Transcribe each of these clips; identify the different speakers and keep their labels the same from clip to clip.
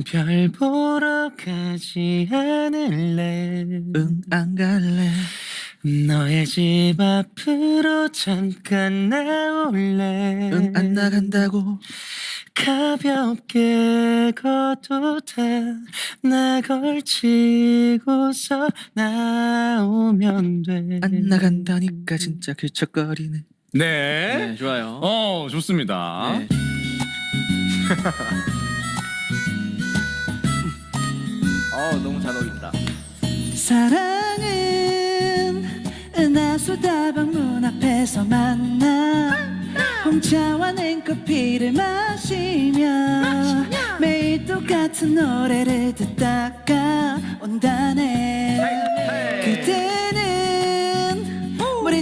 Speaker 1: 난 별 보러 가지 않을래?
Speaker 2: 응 안 갈래.
Speaker 1: 너의 집 앞으로 잠깐 나올래?
Speaker 2: 응 안 나간다고.
Speaker 1: 가볍게 걷어다 나 걸치고서 나오면 돼.
Speaker 2: 안 나간다니까 진짜 길척거리네.
Speaker 3: 네.
Speaker 2: 네 좋아요.
Speaker 3: 어 좋습니다.
Speaker 2: 네. 어 너무 잘 어울린다.
Speaker 4: 사랑은 은하수 다방 문 앞에서 만나. 홍차와 냉커피를 마시며 매일 똑같은 노래를 듣다가 온다네. 그때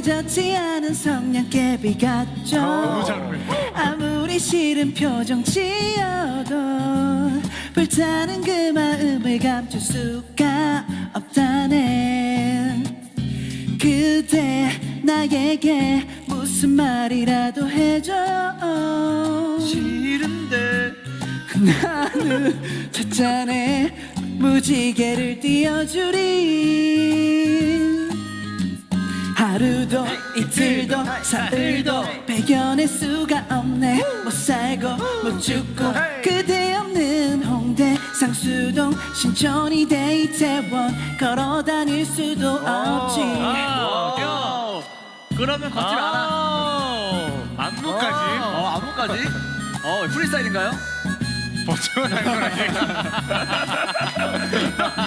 Speaker 4: 젖지 않은 성냥개비 같죠? 아무리 싫은 표정 지어도 불타는 그 마음을 감출 수가 없다네. 그대 나에게 무슨 말이라도 해줘.
Speaker 2: 싫은데.
Speaker 4: 나는 첫 잔에 무지개를 띄워주리 하루도 이틀도 사흘도 배견할 수가 없네. 못 살고 못 죽고 그대 없는 홍대 상수동 신촌이 대이태원 걸어 다닐 수도 없지.
Speaker 2: 어, 그러면 걷질 않아
Speaker 3: 안무까지?
Speaker 2: 어 안무까지? 어 프리스타일인가요?
Speaker 3: 할 거라니까.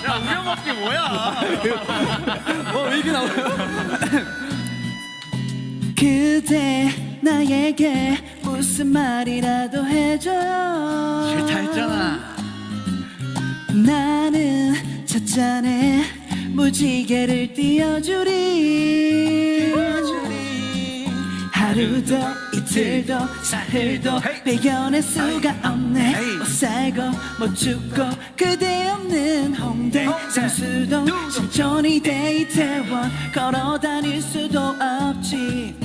Speaker 3: 야 우려먹기 뭐야?
Speaker 2: 어왜 이게 나와요?
Speaker 4: 그대 나에게 무슨 말이라도 해줘
Speaker 2: 싫다 했잖아
Speaker 4: 나는 첫 잔에 무지개를 띄워주리 하루도 이 틀도 사흘도 배견할 수가 없네. 못 살고 못 죽고 그대 없는 홍대. 상수동 신촌이 대이태원 걸어 다닐 수도 없지.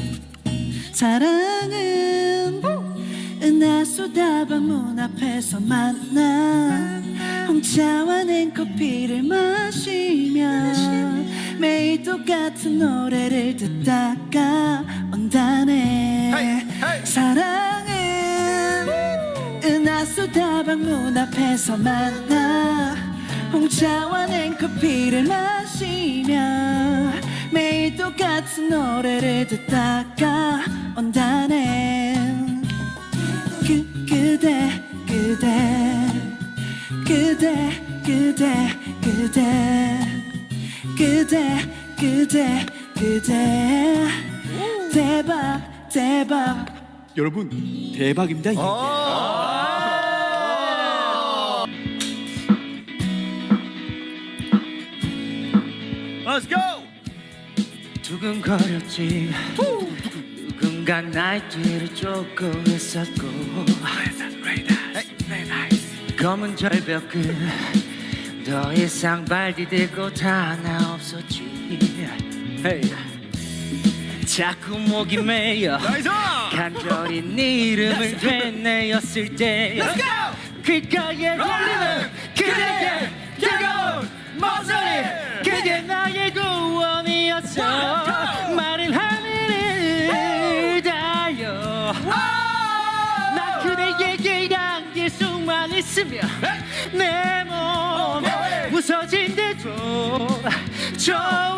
Speaker 4: 사랑은 은하수다방 문 앞에서 만나. 홍차와 냉커피를 마시며 매일 똑같은 노래를 듣다가 사랑은 은하수 다방 문 앞에서 만나 홍차와 냉커피를 마시며 매일 똑같은 노래를 듣다가 온다네. 그 그대 그대 그대 그대 그대 그대 그대 그대
Speaker 2: 여러분 대박입니다 이게. Let's go!
Speaker 1: 두근거렸지. 누군가 날 뒤를 쫓고 있었고. 검은 절벽 끝더 이상 발 디딜 곳 하나 없었지 자꾸 목이 메여 간절히 네 이름을 되뇌었을 때 귓가에 울리는 그대의 뜨거운 목소리 그게 나의 구원이었어. 마른 하늘을 달려 나 그대에게 안길 수만 있으면 내 몸 부서진대도 좋아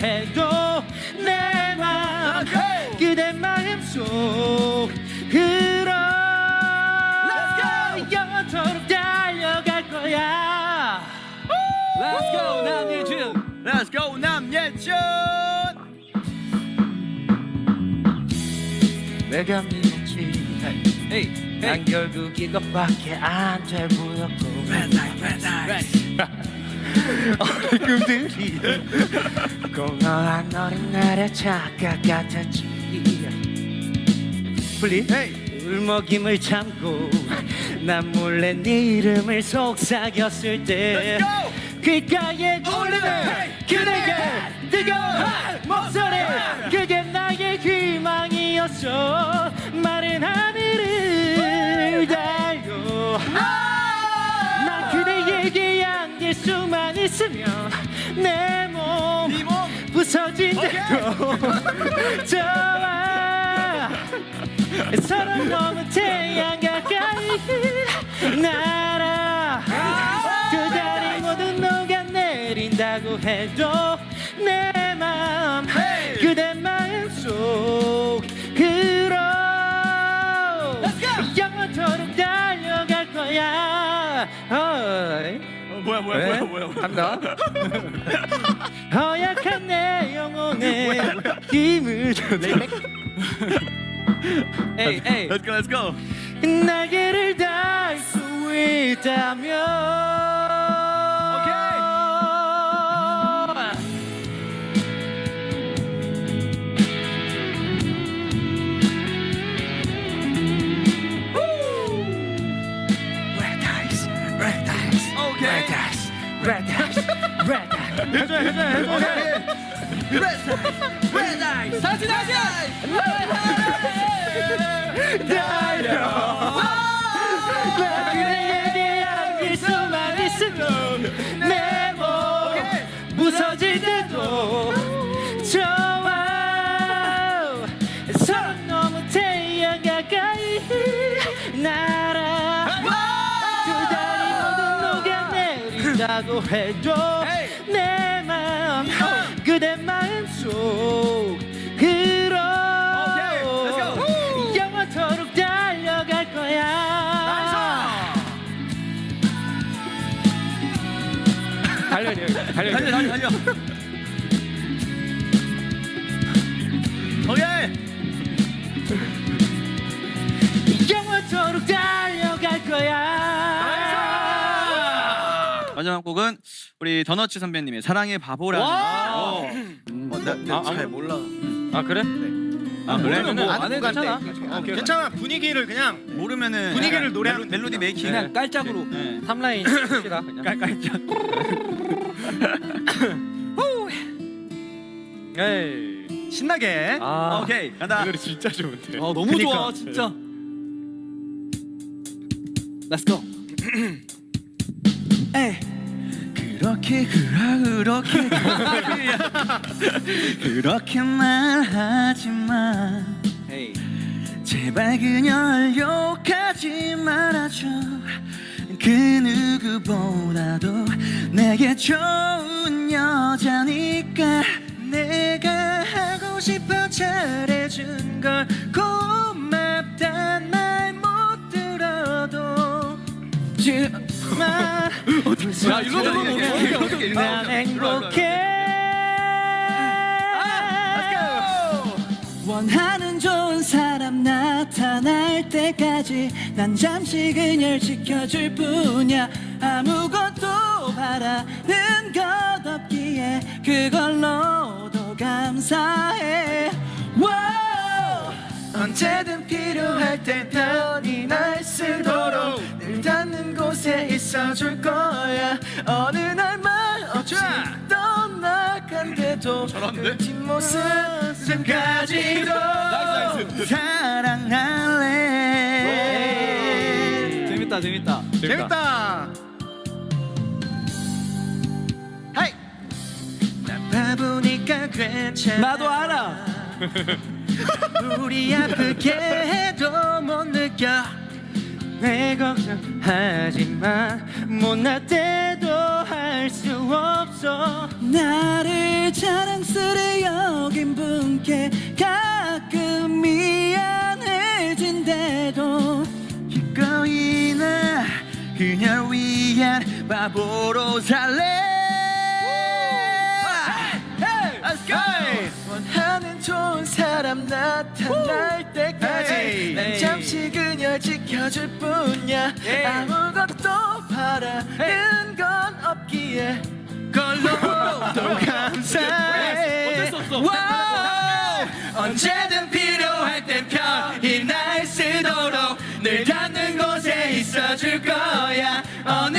Speaker 1: 해도 내맘 그대 마음속 흐러 영원토록 달려갈 거야.
Speaker 2: Let's go 남예준. Let's go 남예준.
Speaker 1: 내가 믿었지
Speaker 2: 헤이
Speaker 1: 난 결국 이것밖에 안돼 보였고 얼굴들이 공허한 어린 날의 착각 같았지. 플리? 울먹임을 참고 난 몰래 네 이름을 속삭였을 때 귓가에 울리는 그대의 뜨거운 목소리 수만 있으면 내몸 부서진대도 좋아 서로 너무 태양 가까이 날아 그 달이 모두 녹아내린다고 해도 내 마음
Speaker 3: 뭐야 뭐야 뭐야 뭐야 뭐야.
Speaker 1: 간다. 허약한 내 영혼에 힘을 에이.
Speaker 3: Let's go let's go.
Speaker 1: 날개를 달 수 있다면. 해줘 해줘 해줘. Red eyes, 다시 다시. 부서질 때도 좋아. 서로 너무 태양 가까이 날아. 그 달이 모두 녹아내린다고 해도 내 마음 그대 마음 속으로 영원토록 달려갈 거야 달려 달려
Speaker 3: 달려 달려 달려. 오케이.
Speaker 1: 영원토록 달
Speaker 3: 마지막 곡은 우리 더너츠 선배님의 사랑의 바보라는.
Speaker 1: 와!
Speaker 3: 어, 나잘 몰라.
Speaker 1: 아 그래?
Speaker 3: 아 그래?
Speaker 1: 모르면 뭐 안 해도
Speaker 3: 괜찮아.
Speaker 1: 괜찮아
Speaker 2: 괜찮아 분위기를 그냥
Speaker 3: 모르면은
Speaker 2: 분위기를 노래
Speaker 3: 멜로, 멜로디 메이킹.
Speaker 1: 그냥 깔짝으로
Speaker 3: 네.
Speaker 1: 탑라인 칩시다 그냥
Speaker 3: 깔깔짝.
Speaker 1: 에이
Speaker 2: 신나게
Speaker 1: 아
Speaker 3: 오케이 간다.
Speaker 2: 진짜 좋은데
Speaker 1: 아 너무
Speaker 2: 그니까.
Speaker 1: 좋아 진짜 Let's go
Speaker 4: 에이
Speaker 3: 그렇게 그라 그렇게 그렇게 말하지 마
Speaker 1: 에이
Speaker 3: 제발 그녀를 욕하지 말아줘. 그 누구보다도 내게 좋은 여자니까 내가 하고 싶어 잘해준 걸 고맙다 말못 들어도 주마
Speaker 1: 야, 일로 어떡해, 어떡해.
Speaker 3: 일로,
Speaker 1: 난
Speaker 3: 일로,
Speaker 1: 행복해
Speaker 4: 원하는 좋은 사람 나타날 때까지 난 잠시 그녀를 지켜줄 뿐이야 아무것도 바라는 것 없기에 그걸로도 감사해 와우. 언제든 필요할 때 편히 날 쓰도록 늘 닿는 곳에 있어줄 거야. 어느 날 말없이 떠나간대도 그 뒷모습까지도 사랑할래.
Speaker 1: 재밌다 재밌다.
Speaker 2: 재밌다.
Speaker 4: 하이. 난 바보니까 괜찮아.
Speaker 1: 나도 알아.
Speaker 4: 우리 아프게 해도 못 느껴
Speaker 1: 내 걱정하지만 못날 때도 할 수 없어.
Speaker 4: 나를 자랑스레 여긴 분께 가끔 미안해진대도.
Speaker 3: 기꺼이 나 그녀를 위한 바보로 살래. Let's go!
Speaker 4: 원하는 좋은 사람 나타날 때까지. 난 잠시 그녀 지켜 줄 뿐이야. 아무것도 바라는 건 없기에. 걸로도 감사해. 언제든 필요할 땐 편히 날 쓰도록 늘 닿는 곳에 있어줄 거야. 어느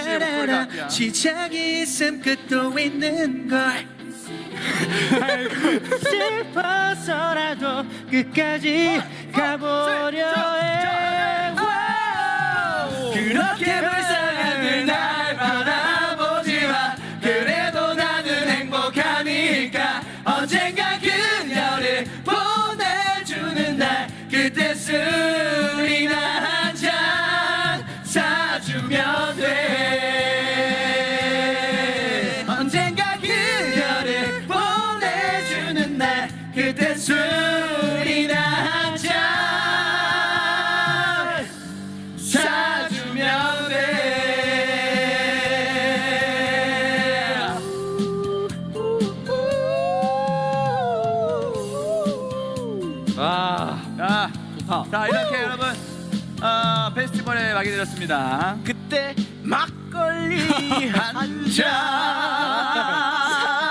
Speaker 1: 알아 시작이 있음 끝도 있는 걸. 알고 싶어서라도 끝까지 가보려 해. 그렇게 불쌍
Speaker 3: 페스티벌에 막이 들었습니다.
Speaker 1: 그때 막걸리 한잔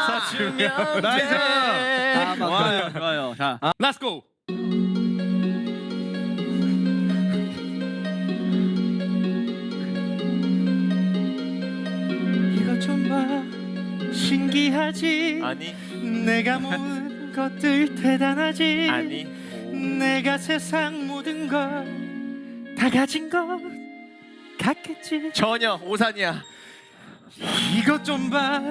Speaker 1: 사주면
Speaker 5: 나이스.
Speaker 1: 돼
Speaker 5: 아.
Speaker 3: 좋아요, 좋아요. 자,
Speaker 5: 아, Let's go.
Speaker 1: 이것 좀봐 신기하지
Speaker 2: 아니
Speaker 1: 내가 모은 것들 대단하지
Speaker 2: 아니
Speaker 1: 내가 세상 모든 걸 다 가진 것 같겠지?
Speaker 2: 전혀 오산이야.
Speaker 1: 이것 좀 봐.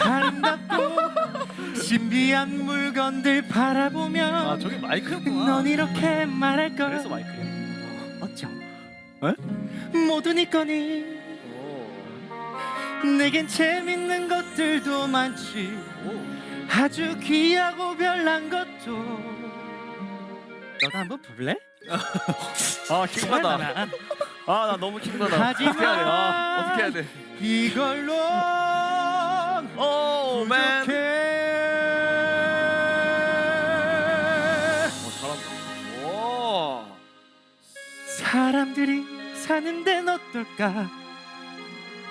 Speaker 1: 아름답고 신비한 물건들 바라보면
Speaker 2: 아 저기 마이크였구나.
Speaker 1: 넌 이렇게 말할 걸.
Speaker 2: 그래서 마이크야
Speaker 1: 어쩜 모두 네 거니 내겐 재밌는 것들도 많지. 아주 귀하고 별난 것도. 너도 한번 볼래?
Speaker 2: 아 킹받아. 아 나 너무 킹받아. 어떻게 해야 돼? 아, 어떻게 해야 돼?
Speaker 1: 이걸로
Speaker 2: 오맨.
Speaker 1: 부족해
Speaker 2: 잘한다. 오.
Speaker 1: 사람들이 사는 데는 어떨까?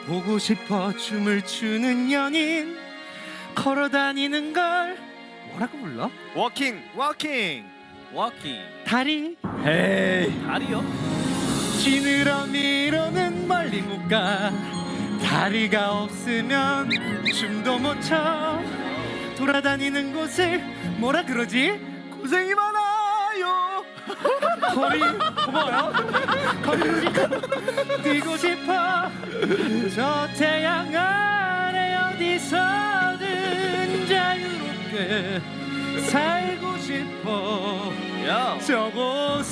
Speaker 1: 보고 싶어 춤을 추는 연인. 걸어다니는 걸 뭐라고 불러?
Speaker 2: 워킹. 워킹. 워킹.
Speaker 1: 다리
Speaker 2: 에이. 다리요?
Speaker 1: 지느러 미로는 멀리 못 가. 다리가 없으면 춤도 못 춰. 돌아다니는 곳을 뭐라 그러지?
Speaker 2: 고생이 많아요.
Speaker 1: 거리 뭐야? 걷고 뛰고 싶어. 저 태양 아래 어디서든 자유롭게 살고 싶어.
Speaker 2: 야
Speaker 1: 저곳에서